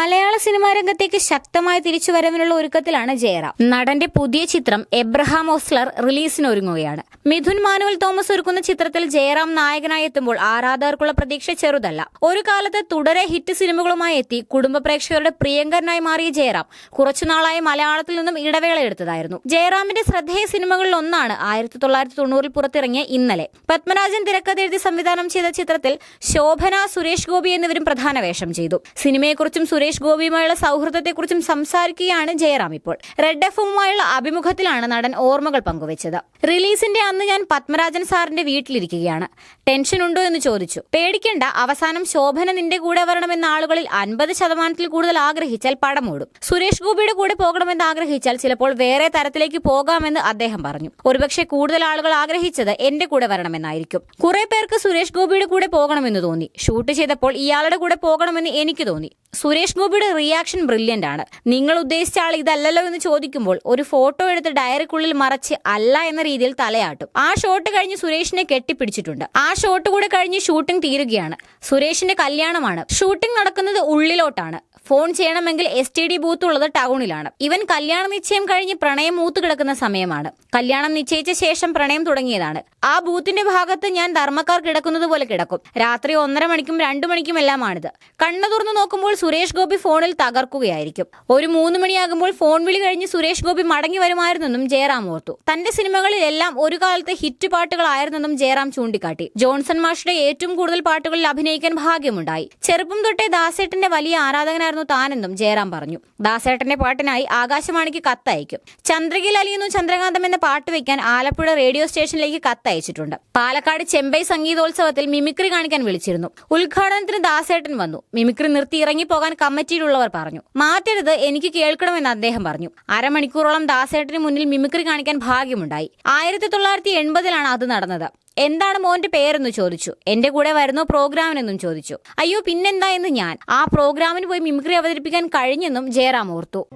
മലയാള cinema രംഗത്തേക്ക് ശക്തമായ തിരിച്ചുവരവിനുള്ള ഒരുക്കത്തിലാണ് ജയറാം. നടന്റെ പുതിയ ചിത്രം എബ്രഹാം ഓസ്ലർ റിലീസിനൊരുങ്ങുകയാണ്. മിഥുൻ മാനുവൽ തോമസ് ഒരുക്കുന്ന ചിത്രത്തിൽ ജയറാം നായകനായി എത്തുമ്പോൾ ആരാധകർക്കുള്ള പ്രതീക്ഷ ചെറുതല്ല. ഒരു കാലത്ത് തുടരെ ഹിറ്റ് സിനിമകളുമായി എത്തി കുടുംബ പ്രേക്ഷകരുടെ പ്രിയങ്കരനായി മാറിയ ജയറാം കുറച്ചുനാളായി മലയാളത്തിൽ നിന്നും ഇടവേള എടുത്തതായിരുന്നു ജയറാമിന്റെ ശ്രദ്ധേയ സിനിമകളിൽ ഒന്നാണ് ആയിരത്തി തൊള്ളായിരത്തി തൊണ്ണൂറിൽ പുറത്തിറങ്ങിയ ഇന്നലെ. പത്മരാജൻ തിരക്കഥ എഴുതി സംവിധാനം ചെയ്ത ചിത്രത്തിൽ ശോഭന സുരേഷ് ഗോപി എന്നിവരും പ്രധാന വേഷം ചെയ്തു. സിനിമയെക്കുറിച്ചും സുരേഷ് ഗോപിയുമായുള്ള സൗഹൃദത്തെക്കുറിച്ചും സംസാരിക്കുകയാണ് ജയറാം ഇപ്പോൾ. റെഡ് എഫുമായുള്ള അഭിമുഖത്തിലാണ് നടൻ ഓർമ്മകൾ പങ്കുവച്ചത്. റിലീസിന്റെ അന്ന് ഞാൻ പത്മരാജൻ സാറിന്റെ വീട്ടിലിരിക്കുകയാണ്. ടെൻഷൻ ഉണ്ടോ എന്ന് ചോദിച്ചു. പേടിക്കേണ്ട അവസാനം ശോഭന നിന്റെ കൂടെ വരണമെന്ന ആളുകളിൽ അൻപത് ശതമാനത്തിൽ കൂടുതൽ ആഗ്രഹിച്ചാൽ പടം ഓടും സുരേഷ് ഗോപിയുടെ കൂടെ പോകണമെന്ന് ആഗ്രഹിച്ചാൽ ചിലപ്പോൾ വേറെ തരത്തിലേക്ക് പോകാമെന്ന് അദ്ദേഹം പറഞ്ഞു. ഒരുപക്ഷെ കൂടുതൽ ആളുകൾ ആഗ്രഹിച്ചത് എന്റെ കൂടെ വരണമെന്നായിരിക്കും. കുറെ പേർക്ക് സുരേഷ് ഗോപിയുടെ കൂടെ പോകണമെന്ന് തോന്നി. ഷൂട്ട് ചെയ്തപ്പോൾ ഇയാളുടെ കൂടെ പോകണമെന്ന് എനിക്ക് തോന്നി. സുരേഷ് ഗോപിയുടെ റിയാക്ഷൻ ബ്രില്യന്റ് ആണ്. നിങ്ങൾ ഉദ്ദേശിച്ച ആൾ ഇതല്ലല്ലോ എന്ന് ചോദിക്കുമ്പോൾ ഒരു ഫോട്ടോ എടുത്ത് ഡയറിക്കുള്ളിൽ മറച്ച് അല്ല എന്ന രീതിയിൽ തലയാട്ടും. ആ ഷോട്ട് കഴിഞ്ഞ് സുരേഷിനെ കെട്ടിപ്പിടിച്ചിട്ടുണ്ട്. ആ ഷോട്ട് കൂടെ കഴിഞ്ഞ് ഷൂട്ടിംഗ് തീരുകയാണ്. സുരേഷിന്റെ കല്യാണമാണ്. ഷൂട്ടിംഗ് നടക്കുന്നത് ഉള്ളിലോട്ടാണ്. ഫോൺ ചെയ്യണമെങ്കിൽ എസ് ടി ഡി ബൂത്ത് ഉള്ളത് ടൗണിലാണ് ഇവൻ കല്യാണ നിശ്ചയം കഴിഞ്ഞ് പ്രണയം മൂത്ത് കിടക്കുന്ന സമയമാണ്. കല്യാണം നിശ്ചയിച്ച ശേഷം പ്രണയം തുടങ്ങിയതാണ്. ആ ബൂത്തിന്റെ ഭാഗത്ത് ഞാൻ ധർമ്മക്കാർ കിടക്കുന്നത് പോലെ കിടക്കും. രാത്രി ഒന്നര മണിക്കും രണ്ടു മണിക്കും എല്ലാമാണിത്. കണ്ണു തുറന്നു നോക്കുമ്പോൾ സുരേഷ് ഗോപി ഫോണിൽ തകർക്കുകയായിരിക്കും. ഒരു മൂന്ന് മണിയാകുമ്പോൾ ഫോൺ വിളി കഴിഞ്ഞ് സുരേഷ് ഗോപി മടങ്ങി വരുമായിരുന്നെന്നും ജയറാം ഓർത്തു. തന്റെ സിനിമകളിലെല്ലാം ഒരു കാലത്തെ ഹിറ്റ് പാട്ടുകളായിരുന്നെന്നും ജയറാം ചൂണ്ടിക്കാട്ടി. ജോൺസൺ മാഷുടെ ഏറ്റവും കൂടുതൽ പാട്ടുകളിൽ അഭിനയിക്കാൻ ഭാഗ്യമുണ്ടായി. ചെറുപ്പം തൊട്ടേ ദാസേട്ടന്റെ വലിയ ആരാധകനായിരുന്നു താനെന്നും ജയറാം പറഞ്ഞു. ദാസേട്ടന്റെ പാട്ടിനായി ആകാശവാണിക്ക് കത്തയക്കും. ചന്ദ്രകിൽ അലിയുന്നു ചന്ദ്രകാന്തം എന്ന പാട്ട് വെക്കാൻ ആലപ്പുഴ റേഡിയോ സ്റ്റേഷനിലേക്ക് കത്തയച്ചിട്ടുണ്ട്. പാലക്കാട് ചെമ്പൈ സംഗീതോത്സവത്തിൽ മിമിക്രി കാണിക്കാൻ വിളിച്ചിരുന്നു. ഉദ്ഘാടനത്തിന് ദാസേട്ടൻ വന്നു. മിമിക്രി നിർത്തി ഇറങ്ങിപ്പോകാൻ കമ്മിറ്റിയിലുള്ളവർ പറഞ്ഞു. മാറ്റരുത് എനിക്ക് കേൾക്കണമെന്ന് അദ്ദേഹം പറഞ്ഞു. അരമണിക്കൂറോളം ദാസേട്ടന് മുന്നിൽ മിമിക്രി കാണിക്കാൻ ഭാഗ്യമുണ്ടായി. ആയിരത്തി തൊള്ളായിരത്തി എൺപതിലാണ് അത് നടന്നത്. എന്താണ് മോന്റെ പേരെന്ന് ചോദിച്ചു. എന്റെ കൂടെ വരുന്നോ പ്രോഗ്രാമിനെന്നും ചോദിച്ചു. അയ്യോ പിന്നെന്താ എന്ന് ഞാൻ. ആ പ്രോഗ്രാമിന് പോയി മിമിക്രി അവതരിപ്പിക്കാൻ കഴിഞ്ഞെന്നും ജയറാം ഓർത്തു.